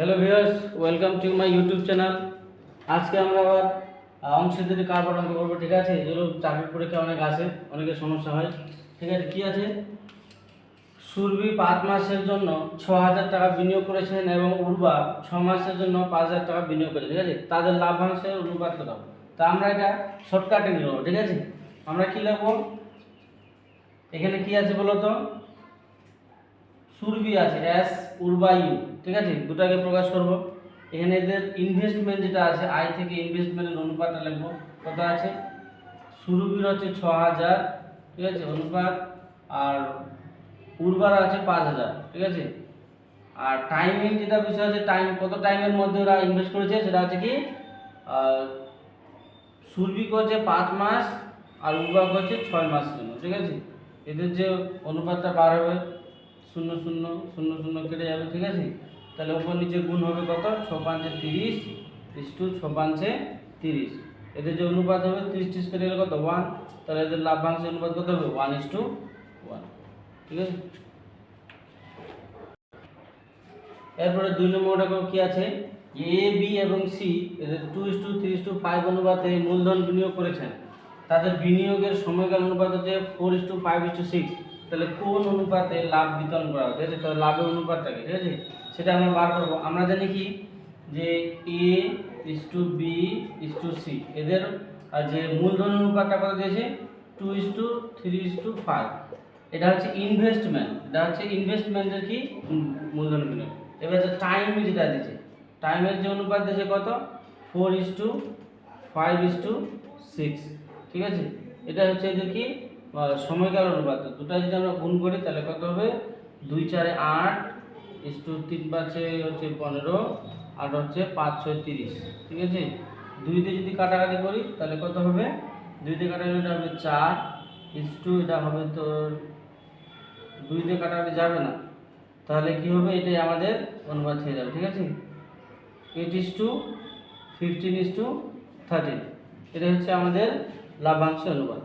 Hello viewers welcome to my YouTube channel আজকে আমরা আবার যদি কারবার অঙ্ক করব? ঠিক আছে? যেগুলো চাকরির পরীক্ষা অনেক আসে অনেকের সমস্যা হয়। ঠিক আছে, কী আছে? সুরভি পাঁচ মাসের জন্য ছ হাজার টাকা বিনিয়োগ করেছেন এবং উর্বা ছ মাসের জন্য পাঁচ হাজার টাকা বিনিয়োগ করেছে। ঠিক আছে? তাদের লাভাংশের অনুপাত কত তা আমরা এটা শর্টকাটে নিব, ঠিক আছে? আমরা কী লিখব? এখানে কি আছে বলো তো সুরভি আছে এস উর্বা ইউ ঠিক আছে? দুটাকে প্রকাশ করব। এখানে এদের ইনভেস্টমেন্ট যেটা আছে আয় থেকে ইনভেস্টমেন্টের অনুপাতটা লিখব। কত আছে? সুরভির হচ্ছে ছ হাজার, ঠিক আছে? অনুপাত। আর উর্বার আছে পাঁচ হাজার, ঠিক আছে? আর টাইমিং যেটা বিষয় আছে টাইম কত টাইমের মধ্যে ওরা ইনভেস্ট করেছে? সেটা হচ্ছে কি সুরভি করছে পাঁচ মাস আর উর্বা করছে ছয় মাস জন্য, ঠিক আছে? এদের যে অনুপাতটা বার হবে শূন্য শূন্য শূন্য শূন্য কেটে যাবে, ঠিক আছে? তাহলে ওপর নিচে গুণ হবে কত? ছ পাঁচে তিরিশ ইস টু ছ পাঁচে তিরিশ। এদের যে অনুপাত হবে, তিরিশ ত্রিশ কেটে গেলে কত? ওয়ান। তাহলে এদের লাভ্যাংশের অনুপাত কত হবে? ওয়ান ইস টু ওয়ান, ঠিক আছে? এরপরে দুই নম্বরটা কি আছে? এ, বি এবং সি, এদের two is to three is to five অনুপাতে মূলধন বিনিয়োগ করেছেন। তাদের বিনিয়োগের সময়কাল অনুপাত হচ্ছে four is to five is to six তাহলে কোন অনুপাতে লাভ বিতরণ করা হবে? ঠিক আছে, তাহলে লাভের অনুপাতটাকে ঠিক আছে? সেটা আমরা বার করব। আমরা জানি কি? যে A is to B is to C এদের যে মূলধন অনুপাতটা কত দিয়েছে? Two is to three is to five এটা হচ্ছে ইনভেস্টমেন্ট এটা হচ্ছে ইনভেস্টমেন্টের কি? মূলধন বিনিয়োগ। এবার হচ্ছে টাইম যেটা দিয়েছে টাইমের যে অনুপাত দিয়েছে কত? Four is to five is to six ঠিক আছে? এটা হচ্ছে এদের কি? সময়কাল অনুপাত দুটা যদি আমরা গুণ করি, তাহলে কত হবে? দুই চারে আট ইস টু তিন পাঁচে হচ্ছে পনেরো আর হচ্ছে পাঁচ ছয় তিরিশ, ঠিক আছে? দুই দিয়ে যদি কাটাকাটি করি, তাহলে কত হবে? দুই দিয়ে এটা হবে চার, ইস টু এটা হবে তোর, দুই দিয়ে কাটাকাটি যাবে না, তাহলে কি হবে? এটাই আমাদের অনুপাত হয়ে যাবে, ঠিক আছে? Eight is to fifteen is to thirteen এটা হচ্ছে আমাদের লাভাংশ অনুপাত।